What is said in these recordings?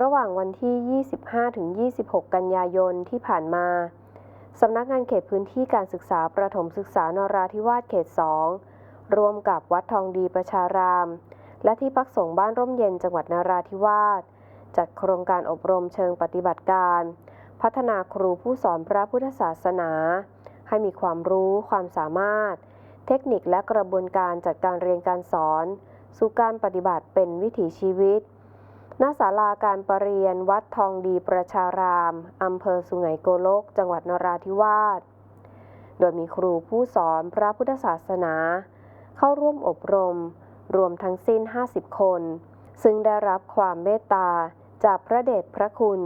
ระหว่างวันที่ 25-26 กันยายนที่ผ่านมาสำนักงานเขตพื้นที่การศึกษาประถมศึกษานราธิวาสเขต 2 ร่วมกับวัดทองดีประชาราม และที่พักสงฆ์บ้านร่มเย็นจังหวัดนราธิวาส จัดโครงการอบรมเชิงปฏิบัติการ พัฒนาครูผู้สอนพระพุทธศาสนา ให้มีความรู้ความสามารถ เทคนิคและกระบวนการจัดการเรียนการสอน สู่การปฏิบัติเป็นวิถีชีวิต ณศาลาการประเรียนวัดทองดีประชารามอำเภอสุไหงโกลก จังหวัดนราธิวาส โดยมีครูผู้สอนพระพุทธศาสนา เข้าร่วมอบรม รวมทั้งสิ้น 50 คน ซึ่งได้รับความเมตตา จากพระเดชพระคุณ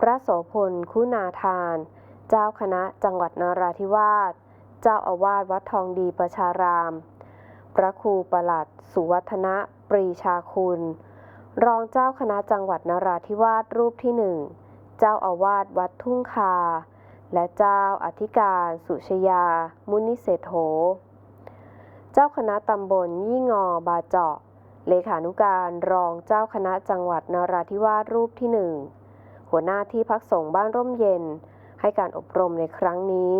พระโสพลคุณาทาน เจ้าคณะจังหวัดนราธิวาส เจ้าอาวาสวัดทองดีประชาราม พระครูประหลัด สุวัฒนะปรีชาคุณ รองเจ้าคณะจังหวัดนราธิวาสรูปที่หนึ่ง เจ้าอาวาสวัดทุ่งคา และเจ้าอธิการสุชยา มุนิเศรษโธเจ้าคณะตำบลยี่งอบาเจาะ เลขานุการรองเจ้าคณะจังหวัดนราธิวาสรูปที่หนึ่ง หัวหน้าที่พักสงฆ์บ้านร่มเย็น ให้การอบรมในครั้งนี้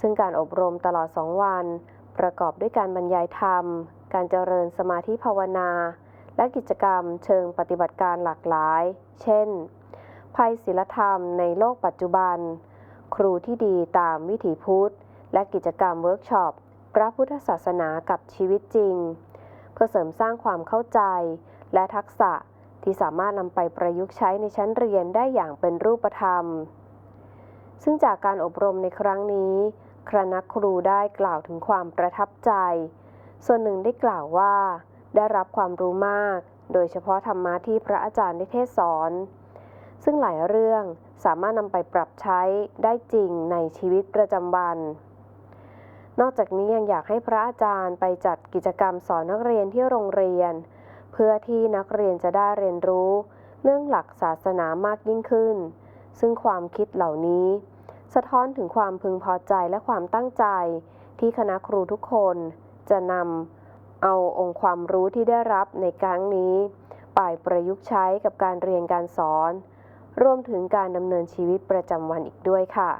ซึ่งการอบรมตลอดสองวัน ประกอบด้วยการบรรยายธรรม การเจริญสมาธิภาวนา และกิจกรรมเชิงปฏิบัติการหลากหลาย เช่น ภัยศิลธรรมในโลกปัจจุบัน ครูที่ดีตามวิถีพุทธ และกิจกรรมเวิร์กช็อป พระพุทธศาสนากับชีวิตจริง เพื่อเสริมสร้างความเข้าใจ และทักษะที่สามารถนำไปประยุกต์ใช้ในชั้นเรียนได้อย่างเป็นรูปธรรม ซึ่งจากการอบรมในครั้งนี้คณะครูได้กล่าวถึงความประทับใจ ส่วนหนึ่งได้กล่าวว่า ได้รับความรู้มาก โดยเฉพาะธรรมะที่พระอาจารย์ได้เทศสอน ซึ่งหลายเรื่องสามารถนำไปปรับใช้ได้จริงในชีวิตประจำวัน นอกจากนี้ยังอยากให้พระอาจารย์ไปจัดกิจกรรมสอนนักเรียนที่โรงเรียน เพื่อที่นักเรียนจะได้เรียนรู้ เรื่องหลักศาสนามากยิ่งขึ้น ซึ่งความคิดเหล่านี้ สะท้อนถึงความพึงพอใจและความตั้งใจที่คณะครูทุกคนจะนำ เอาองค์ความรู้ที่ได้รับในครั้งนี้ไปประยุกต์ใช้กับการเรียนการสอน รวมถึงการดำเนินชีวิตประจำวันอีกด้วยค่ะ